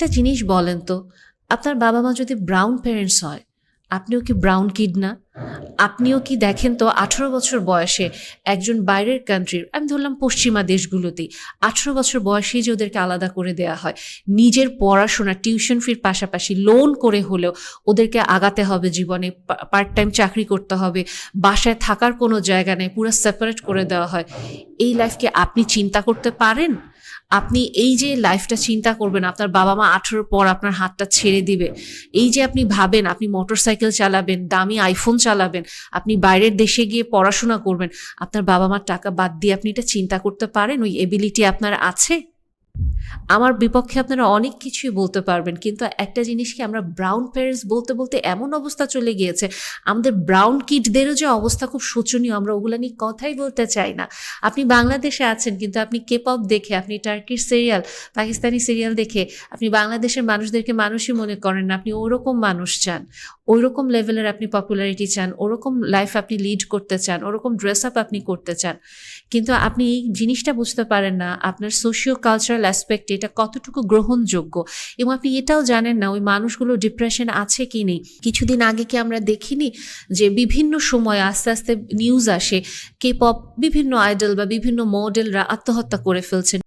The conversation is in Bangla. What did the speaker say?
একটা জিনিস বলেন তো, আপনার বাবা মা যদি ব্রাউন প্যারেন্টস হয়, আপনিও কি ব্রাউন কিড না? আপনিও কি দেখেন তো আঠারো বছর বয়সে একজন বাইরের কান্ট্রির আমি ধরলাম পশ্চিমা দেশগুলোতেই, আঠারো বছর বয়সেই যে ওদেরকে আলাদা করে দেওয়া হয়, নিজের পড়াশোনা টিউশন ফির পাশাপাশি লোন করে হলেও ওদেরকে আগাতে হবে জীবনে পার্ট টাইম চাকরি করতে হবে, বাসায় থাকার কোনো জায়গা নেই, পুরো সেপারেট করে দেওয়া হয়, এই লাইফকে আপনি চিন্তা করতে পারেন? আপনি এই যে লাইফটা চিন্তা করবেন, আপনার বাবা মা আঠেরোর পর আপনার হাতটা ছেড়ে দিবে। এই যে আপনি ভাবেন, আপনি মোটরসাইকেল চালাবেন, দামি আইফোন চালাবেন, আপনি বাইরের দেশে গিয়ে পড়াশোনা করবেন, আপনার বাবা মার টাকা বাদ দিয়ে আপনি এটা চিন্তা করতে পারেন? ওই এবিলিটি আপনার আছে? আমার বিপক্ষে আপনারা অনেক কিছুই বলতে পারবেন, কিন্তু একটা জিনিসকে আমরা ব্রাউন প্যারেন্টস বলতে বলতে এমন অবস্থা চলে গিয়েছে, আমাদের ব্রাউন কিডদেরও যে অবস্থা খুব শোচনীয়, আমরা ওগুলো নিয়ে কথাই বলতে চাই না। আপনি বাংলাদেশে আছেন, কিন্তু আপনি কেপপ দেখে, আপনি টার্কির সিরিয়াল পাকিস্তানি সিরিয়াল দেখে, আপনি বাংলাদেশের মানুষদেরকে মানুষই মনে করেন না, আপনি ওরকম মানুষ চান। ওইরকম লেভেলের আপনি পপুলারিটি চান, ওরকম লাইফ আপনি লিড করতে চান, ওরকম ড্রেস আপ আপনি করতে চান, কিন্তু আপনি এই জিনিসটা বুঝতে পারেন না, আপনার সোশিও কালচারাল অ্যাসপেক্ট এটা কতটুকু গ্রহণযোগ্য এবং আপনি এটাও জানেন না ওই মানুষগুলো ডিপ্রেশন আছে কি নেই। কিছুদিন আগে কি আমরা দেখিনি যে বিভিন্ন সময় আস্তে আস্তে নিউজ আসে কে পপ বিভিন্ন আইডল বা বিভিন্ন মডেলরা আত্মহত্যা করে ফেলছেন